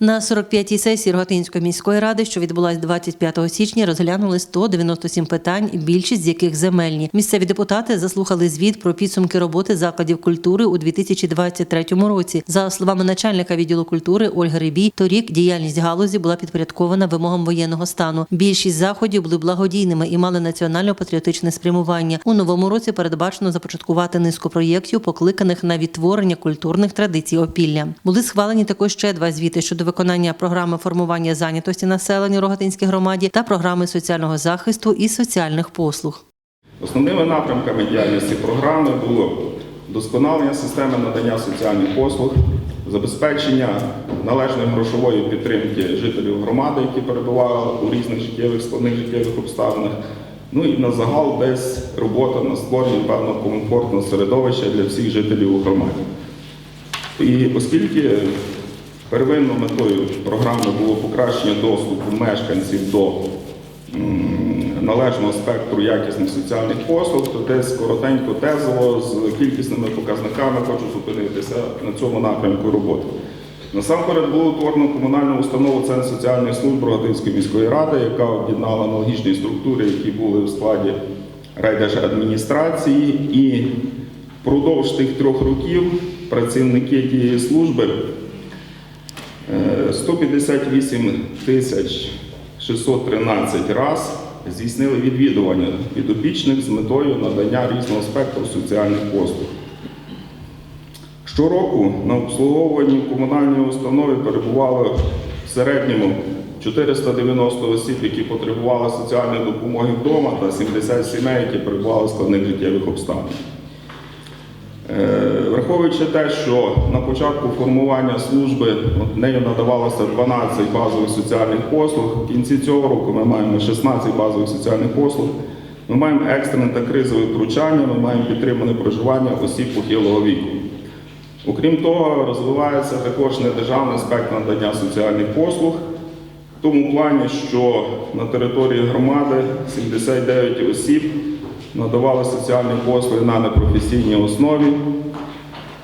На 45-й сесії Рогатинської міської ради, що відбулась 25 січня, розглянули 197 питань, більшість з яких земельні. Місцеві депутати заслухали звіт про підсумки роботи закладів культури у 2023 році. За словами начальника відділу культури Ольги Рибій, торік діяльність галузі була підпорядкована вимогам воєнного стану. Більшість заходів були благодійними і мали національно-патріотичне спрямування. У новому році передбачено започаткувати низку проєктів, покликаних на відтворення культурних традицій опілля. Були схвалені також ще два звіти щодо виконання програми формування зайнятості населення Рогатинській громаді та програми соціального захисту і соціальних послуг. Основними напрямками діяльності програми було вдосконалення системи надання соціальних послуг, забезпечення належної грошової підтримки жителів громади, які перебували у різних життєвих складних життєвих обставинах. Ну і на загал десь робота на створенні певного комфортного середовища для всіх жителів у громаді. І оскільки первинною метою програми було покращення доступу мешканців до належного спектру якісних соціальних послуг, то десь коротенько тезово з кількісними показниками хочу зупинитися на цьому напрямку роботи. Насамперед було утворено комунальну установу Центр соціальних служб Рогатинської міської ради, яка об'єднала аналогічні структури, які були в складі райдержадміністрації, і впродовж тих трьох років працівники тієї служби 158 тисяч 613 раз здійснили відвідування підопічних з метою надання різного спектру соціальних послуг. Щороку на обслуговуванні в комунальній установі перебувало в середньому 490 осіб, які потребували соціальної допомоги вдома, та 70 сімей, які перебували в складних життєвих обставинах. Враховуючи те, що на початку формування служби нею надавалося 12 базових соціальних послуг, в кінці цього року ми маємо 16 базових соціальних послуг, ми маємо екстрене та кризове втручання, ми маємо підтримане проживання осіб похилого віку. Окрім того, розвивається також недержавний аспект надання соціальних послуг, в тому плані, що на території громади 79 осіб надавали соціальні послуги на непрофесійній основі.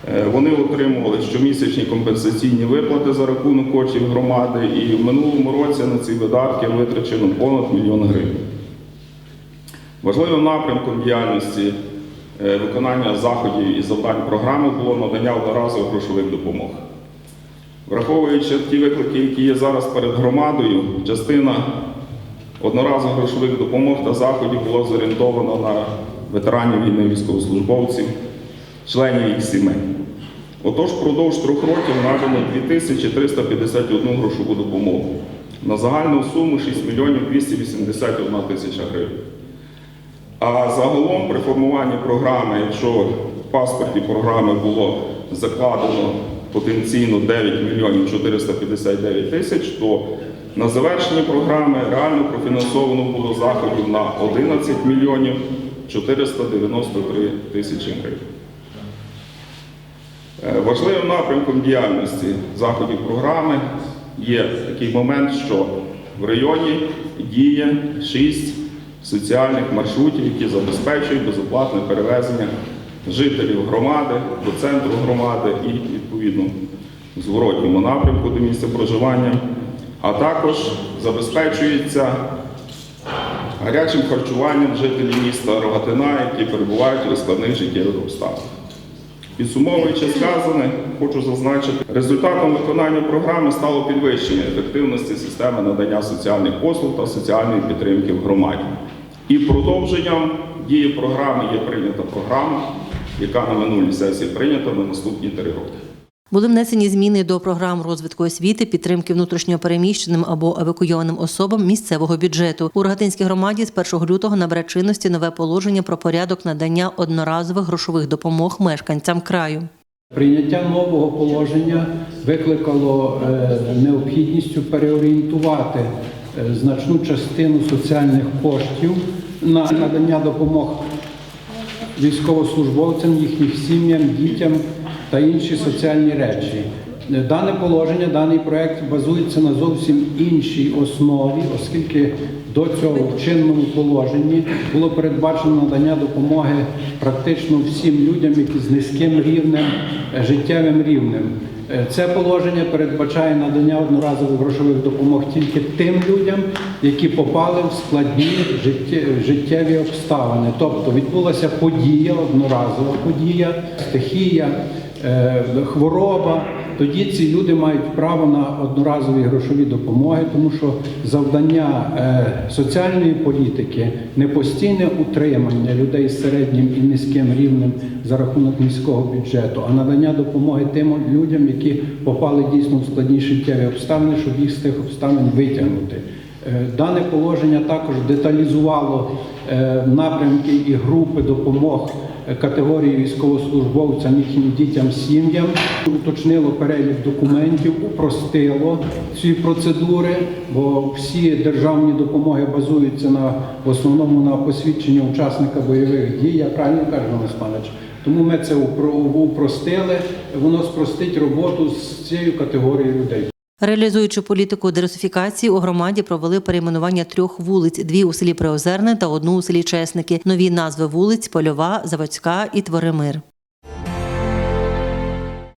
Е, Вони отримували щомісячні компенсаційні виплати за рахунок коштів громади, і в минулому році на ці видатки витрачено понад мільйон гривень. Важливим напрямком діяльності е, виконання заходів і завдань програми було надання одноразових грошових допомог. Враховуючи ті виклики, які є зараз перед громадою, частина одноразових грошових допомог та заходів було зорієнтовано на ветеранів війни військовослужбовців, членів їх сімей. Отож, впродовж трьох років надано 2351 грошову допомогу на загальну суму 6 мільйонів 281 тисяча гривень. А загалом при формуванні програми, якщо в паспорті програми було закладено потенційно 9 мільйонів 459 тисяч, то на завершенні програми реально профінансовано було заходів на 11 мільйонів 493 тисячі гривень. Е, Важливим напрямком діяльності заходів програми є такий момент, що в районі діє шість соціальних маршрутів, які забезпечують безоплатне перевезення жителів громади до центру громади і відповідно зворотньому напрямку до місця проживання, а також забезпечується гарячим харчуванням жителів міста Рогатина, які перебувають у складних життєвих обставинах. Підсумовуючи сказане, хочу зазначити, результатом виконання програми стало підвищення ефективності системи надання соціальних послуг та соціальної підтримки в громаді. І продовженням дії програми є прийнята програма, яка на минулій сесії прийнята на наступні три роки. Були внесені зміни до програм розвитку освіти, підтримки внутрішньопереміщеним або евакуйованим особам місцевого бюджету. У Рогатинській громаді з 1 лютого набере чинності нове положення про порядок надання одноразових грошових допомог мешканцям краю. Прийняття нового положення викликало е, необхідністю переорієнтувати е, значну частину соціальних коштів на надання допомог військовослужбовцям, їхніх сім'ям, дітям та інші соціальні речі. Дане положення, даний проект базується на зовсім іншій основі, оскільки до цього в чинному положенні було передбачено надання допомоги практично всім людям, які з низьким рівнем, е, життєвим рівнем. Е, Це положення передбачає надання одноразових грошових допомог тільки тим людям, які попали в складні життєві обставини. Тобто відбулася подія, одноразова подія, стихія, хвороба. Тоді ці люди мають право на одноразові грошові допомоги, тому що завдання е, соціальної політики не постійне утримання людей з середнім і низьким рівнем за рахунок міського бюджету, а надання допомоги тим людям, які попали дійсно в складні життєві обставини, щоб їх з тих обставин витягнути. Е, Дане положення також деталізувало е, напрямки і групи допомог е, категорії військовослужбовцям, їхнім дітям, сім'ям, уточнило перелік документів, упростило ці процедури, бо всі державні допомоги базуються на в основному на посвідченні учасника бойових дій. Я правильно кажу, Панович? Тому ми це упростили, воно спростить роботу з цією категорією людей. Реалізуючи політику дерусифікації, у громаді провели перейменування трьох вулиць: дві у селі Приозерне та одну у селі Чесники. Нові назви вулиць Польова, Заводська і Творимир.